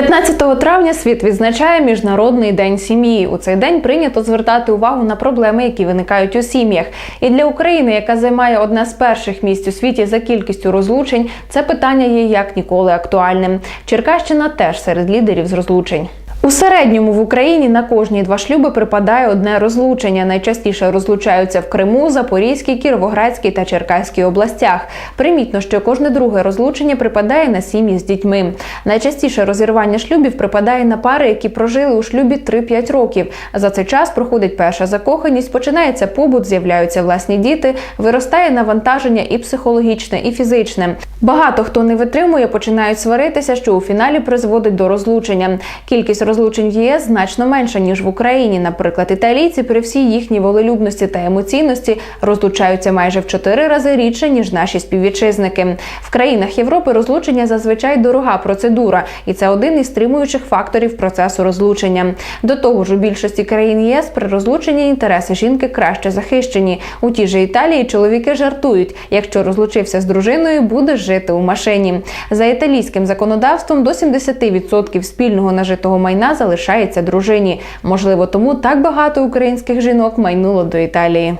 15 травня світ відзначає Міжнародний день сім'ї. У цей день прийнято звертати увагу на проблеми, які виникають у сім'ях. І для України, яка займає одне з перших місць у світі за кількістю розлучень, це питання є як ніколи актуальним. Черкащина теж серед лідерів з розлучень. У середньому в Україні на кожні два шлюби припадає одне розлучення. Найчастіше розлучаються в Криму, Запорізькій, Кіровоградській та Черкаській областях. Примітно, що кожне друге розлучення припадає на сім'ї з дітьми. Найчастіше розірвання шлюбів припадає на пари, які прожили у шлюбі 3-5 років. За цей час проходить перша закоханість, починається побут, з'являються власні діти, виростає навантаження і психологічне, і фізичне. Багато хто не витримує, починають сваритися, що у фіналі призводить до розлучення. Кількість розлучень ЄС значно менша ніж в Україні. Наприклад, італійці при всій їхній волелюбності та емоційності розлучаються майже в 4 рази рідше ніж наші співвітчизники. В країнах Європи розлучення зазвичай дорога процедура, і це один із стримуючих факторів процесу розлучення. До того ж, у більшості країн ЄС при розлученні інтереси жінки краще захищені. У тій же Італії чоловіки жартують: якщо розлучився з дружиною, будеш жити у машині. За італійським законодавством до 70% спільного нажитого майна залишається дружині. Можливо, тому так багато українських жінок майнуло до Італії.